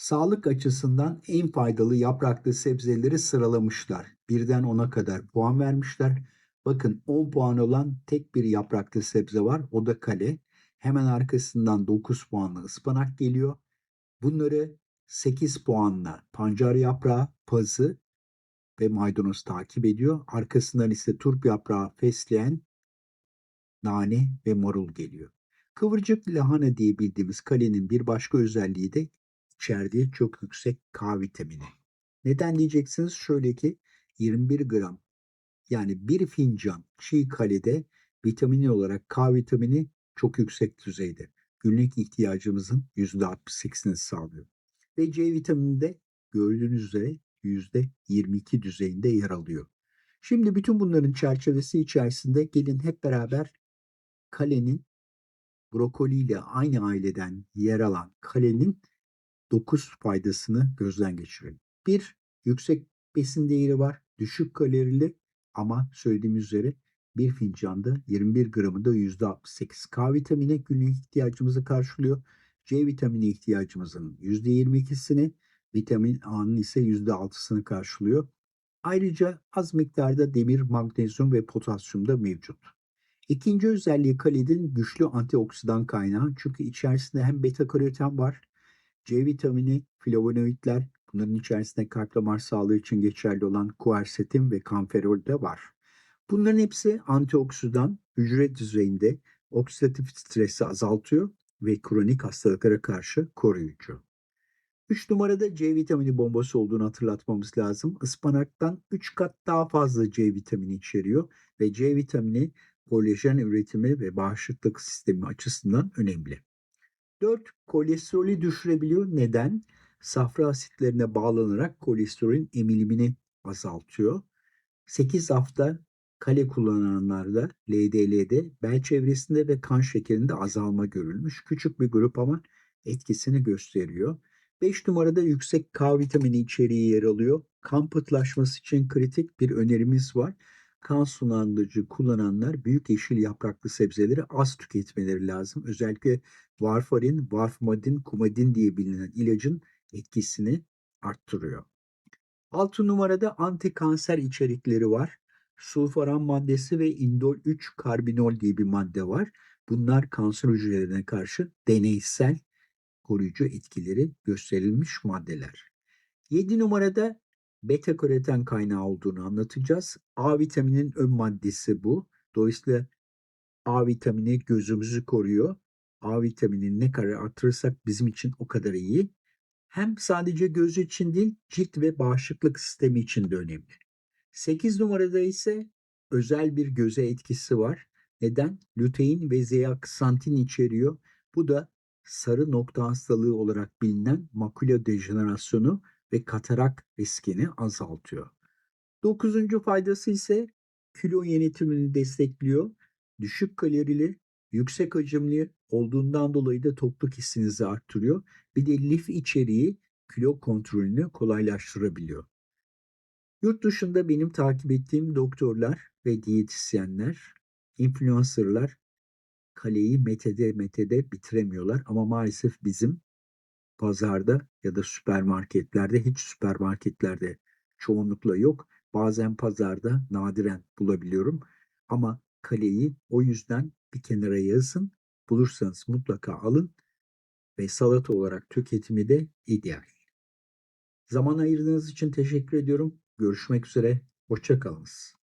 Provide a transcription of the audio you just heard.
Sağlık açısından en faydalı yapraklı sebzeleri sıralamışlar. Birden 10'a kadar puan vermişler. Bakın 10 puan olan tek bir yapraklı sebze var. O da kale. Hemen arkasından 9 puanlı ıspanak geliyor. Bunları 8 puanla pancar yaprağı, pazı ve maydanoz takip ediyor. Arkasından ise turp yaprağı, fesleğen, nane ve marul geliyor. Kıvırcık lahana diye bildiğimiz kalenin bir başka özelliği de içerdiği çok yüksek K vitamini. Neden diyeceksiniz? Şöyle ki 21 gram yani bir fincan çiğ kalede vitamini olarak K vitamini çok yüksek düzeyde. Günlük ihtiyacımızın %68'ini sağlıyor. Ve C vitamini de gördüğünüz üzere %22 düzeyinde yer alıyor. Şimdi bütün bunların çerçevesi içerisinde gelin hep beraber kalenin brokoli ile aynı aileden yer alan kalenin 9 faydasını gözden geçirelim. 1. Yüksek besin değeri var. Düşük kalorili ama söylediğim üzere bir fincanda 21 gramında %68 K vitamini günlük ihtiyacımızı karşılıyor. C vitamini ihtiyacımızın %22'sini, vitamin A'nın ise %6'sını karşılıyor. Ayrıca az miktarda demir, magnezyum ve potasyum da mevcut. İkinci özelliği kalenin güçlü antioksidan kaynağı. Çünkü içerisinde hem beta karoten var, C vitamini, flavonoidler, bunların içerisinde kalp damar sağlığı için geçerli olan kuersetin ve kanferol de var. Bunların hepsi antioksidan hücre düzeyinde oksidatif stresi azaltıyor ve kronik hastalıklara karşı koruyucu. 3 numarada C vitamini bombası olduğunu hatırlatmamız lazım. Ispanaktan 3 kat daha fazla C vitamini içeriyor ve C vitamini kolajen üretimi ve bağışıklık sistemi açısından önemli. 4. Kolesterolü düşürebiliyor. Neden? Safra asitlerine bağlanarak kolesterolün emilimini azaltıyor. 8 hafta kale kullananlarda LDL'de bel çevresinde ve kan şekerinde azalma görülmüş. Küçük bir grup ama etkisini gösteriyor. 5 numarada yüksek K vitamini içeriği yer alıyor. Kan pıhtılaşması için kritik bir önerimiz var. Kan sulandırıcı kullananlar büyük yeşil yapraklı sebzeleri az tüketmeleri lazım. Özellikle varfarin, varfmadin, kumadin diye bilinen ilacın etkisini arttırıyor. 6 numarada antikanser içerikleri var. Sulfaran maddesi ve indol 3 karbinol diye bir madde var. Bunlar kanser hücrelerine karşı deneysel koruyucu etkileri gösterilmiş maddeler. 7 numarada beta karoten kaynağı olduğunu anlatacağız. A vitaminin ön maddesi bu. Dolayısıyla A vitamini gözümüzü koruyor. A vitaminini ne kadar artırırsak bizim için o kadar iyi. Hem sadece göz için değil, cilt ve bağışıklık sistemi için de önemli. 8 numarada ise özel bir göze etkisi var. Neden? Lutein ve zeaksantin içeriyor. Bu da sarı nokta hastalığı olarak bilinen makula dejenerasyonu ve katarak riskini azaltıyor. Dokuzuncu faydası ise kilo yönetimini destekliyor. Düşük kalorili, yüksek hacimli olduğundan dolayı da tokluk hissinizi arttırıyor. Bir de lif içeriği kilo kontrolünü kolaylaştırabiliyor. Yurt dışında benim takip ettiğim doktorlar ve diyetisyenler, influencerlar kaleyi metede metede bitiremiyorlar ama maalesef bizim pazarda ya da süpermarketlerde hiç süpermarketlerde çoğunlukla yok. Bazen pazarda nadiren bulabiliyorum ama kaleyi o yüzden bir kenara yazın. Bulursanız mutlaka alın ve salata olarak tüketimi de ideal. Zaman ayırdığınız için teşekkür ediyorum. Görüşmek üzere. Hoşçakalınız.